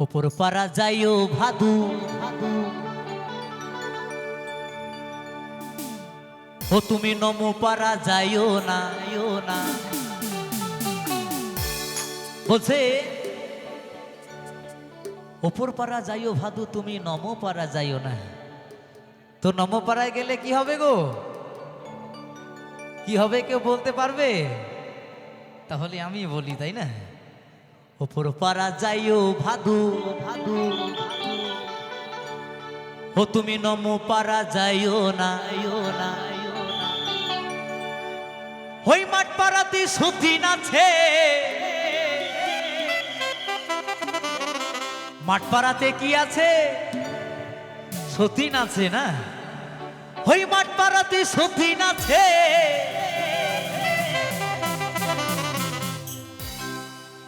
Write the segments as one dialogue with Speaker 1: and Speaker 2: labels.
Speaker 1: ওপর পারা যাইও ভাদু। ও তুমি নমো পারা যাইও না না। বলছে, ওপর পারা যাইও ভাদু, তুমি নমো পারা যাইও না। তো নমো পাড়ায় গেলে কি হবে গো? কি হবে কেউ বলতে পারবে? তাহলে আমি বলি, তাই না? ওপর পারা যাইও ভাদু। ভাদু ও তুমি নমো পারা যাইও না। না। ওই মাঠ পাড়াতে সতীন আছে মাঠ পাড়াতে কি আছে? সতীন আছে না? ওই মাঠ পাড়াতে সতীন আছে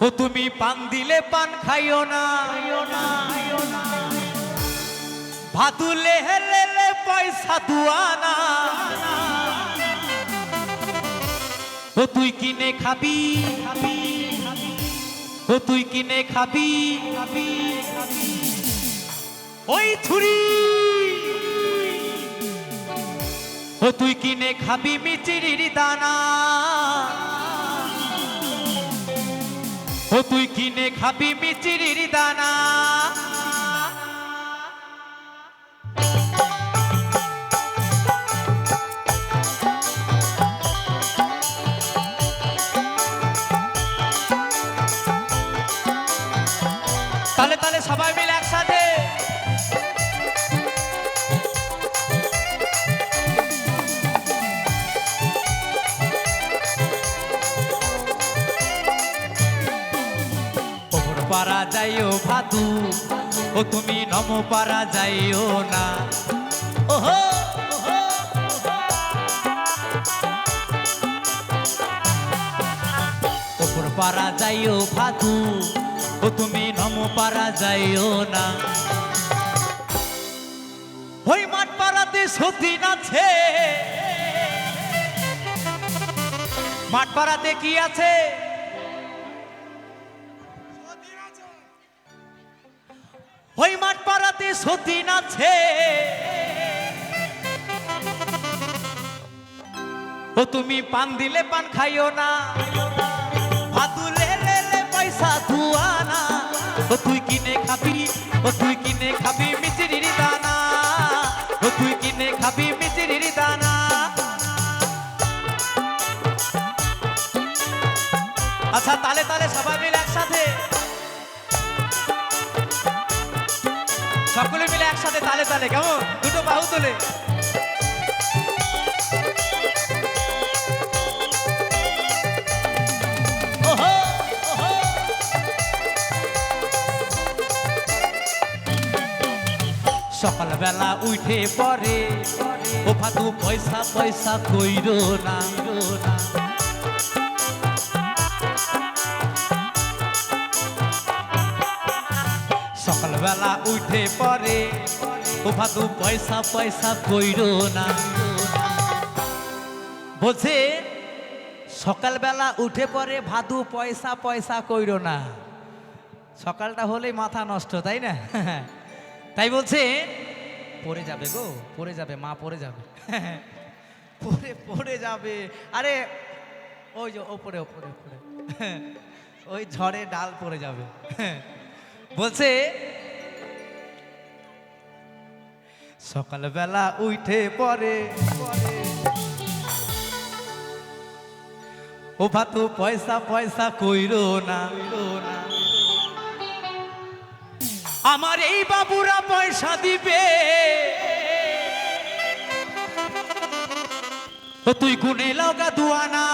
Speaker 1: ও তুমি পান দিলে পান খাইও না। ভাতুলে হেলেলে পয়সা দুয়ানা ও তুই কিনে খাবি। ও তুই কিনে খাবি। ওই ছুরি। ও তুই কিনে খাবি মিচিরির দানা। ও তুই কিনে খাবি মিচিরির দানা। যাইও ভাদু, ও তুমি নম পারা যাইও না। ওহো ওপর পারা যাইও ভাদু, ও তুমি নম পারা যাইও না। ওই মাঠ পাড়াতে সতীন আছে। মাঠ পাড়াতে কি আছে? ওই মাঠ পাড়াতে সতীন আছে। ও তুমি পান দিলে পান খাইও না। ভাতুলে পয়সা ধুয়া না। ও তুই কিনে খাবি, ও তুই তালে কেমন দুটো বাহু তোলে। সকালবেলা উঠে পরে ও ভাদু পয়সা পয়সা কইরো না। সকালবেলা উঠে পরে ও ভাদু পয়সা পয়সা কইরো না। বলছে, সকালবেলা উঠে পরে ভাদু পয়সা পয়সা কইরো না। সকালটা হলেই মাথা নষ্ট, তাই না? তাই বলছে, পড়ে যাবে গো, পড়ে যাবে, মা পড়ে যাবে। পড়ে পড়ে যাবে। আরে, ওই যে ওপরে ওপরে ওপরে। ওই ঝড়ে ডাল পড়ে যাবে। বলছে সকালবেলা উঠে পরে ও ভাতু পয়সা পয়সা কইরো না আমার এই বাবুরা পয়সা দিবে। তুই গুনে লগা দুয়ানা।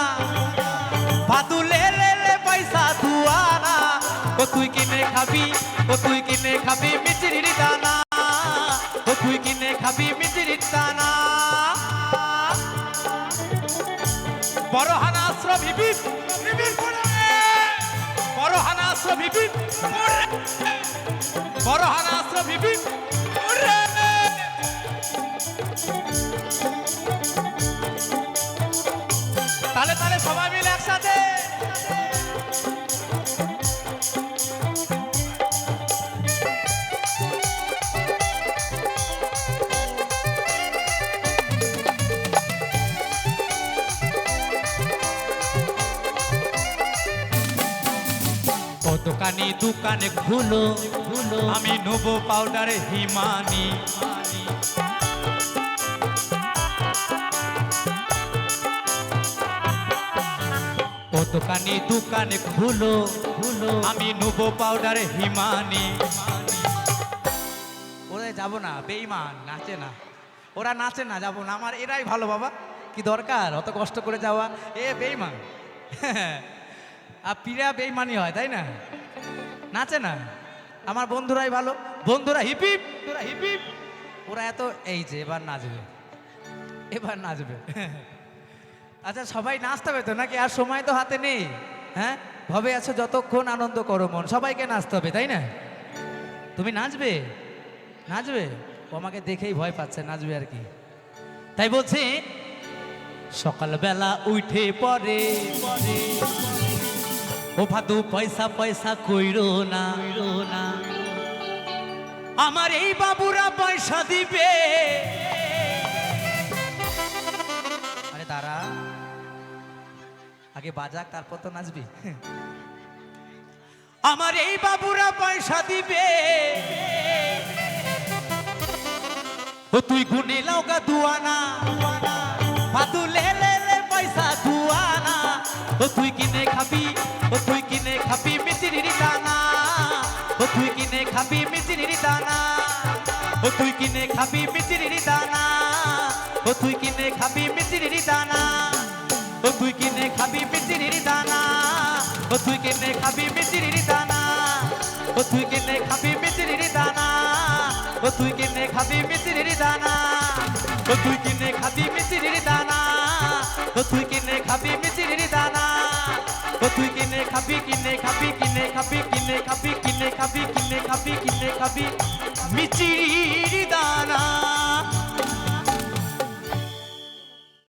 Speaker 1: ভাতু লে লে লে পয়সা দুয়ানা। ও তুই কিনে খাবি, ও তুই কিনে খাবি মিচিরির দানা। তুই কিনে খাবি মিচিরির দানা বড় হানাশ্র ভিবি বড় হানাশ্র ভিবি বড় হানাশ্র ভিবি ও দোকানি খুলো খুলো। আমি নেব পাউডার হিমানি। ও দোকানি, দোকানে খুলো খুলো। আমি নেব পাউডার হিমানি। ওরা যাব না বেইমান নাচে না। ওরা নাচে না, যাব না। আমার এরাই ভালো, বাবা। কি দরকার? অত কষ্ট করে যাওয়া। এ বেইমান আর পীরা বেইমানি হয়, তাই না? নাচে না? আমার বন্ধুরাই ভালো। বন্ধুরা হিপিপ তোরা হিপিপ ওরা এত, এই যে, এবার নাচবে। এবার নাচবে। আচ্ছা সবাই নাচতে হবে তো? নাকি আর সময় তো হাতে নেই? হ্যাঁ? ভবে আছো, যতক্ষণ আনন্দ করো মন। সবাইকে নাচতে হবে, তাই না? তুমি নাচবে? নাচবে? ও আমাকে দেখেই ভয় পাচ্ছে, নাচবে আর কি। তাই বলছি, সকালবেলা উঠে পরে ও ভাদু পয়সা পয়সা কইরো না। আমার এই বাবুরা পয়সা দিবে। আরে দাঁড়া। আগে বাজাক, তারপর তো নাচবি। আমার এই বাবুরা পয়সা দিবে। ও তুই গুনে লাউকা দুয়ানা। ভাদু লে লে লে পয়সা দুয়ানা। ও তুই কিনে খাবি ও তুই কিনে খাবি মিচিরির দানা ও তুই কিনে খাবি মিচিরির দানা ও তুই কিনে খাবি মিচিরির দানা ও তুই কিনে খাবি মিচিরির দানা ও তুই কিনে খাবি মিচিরির দানা ও তুই কিনে খাবি মিচিরির দানা ও তুই কিনে খাবি মিচিরির দানা ও তুই কিনে খাবি মিচিরির দানা ও তুই কিনে খাবি মিচিরির দানা ও তুই কিনে খাবি মিচিরির খাবি কিনে খাবি কিনে খাবি কিনে খাবি কিনে খাবি কিনে খাবি কিনে খাবি মিচির দানা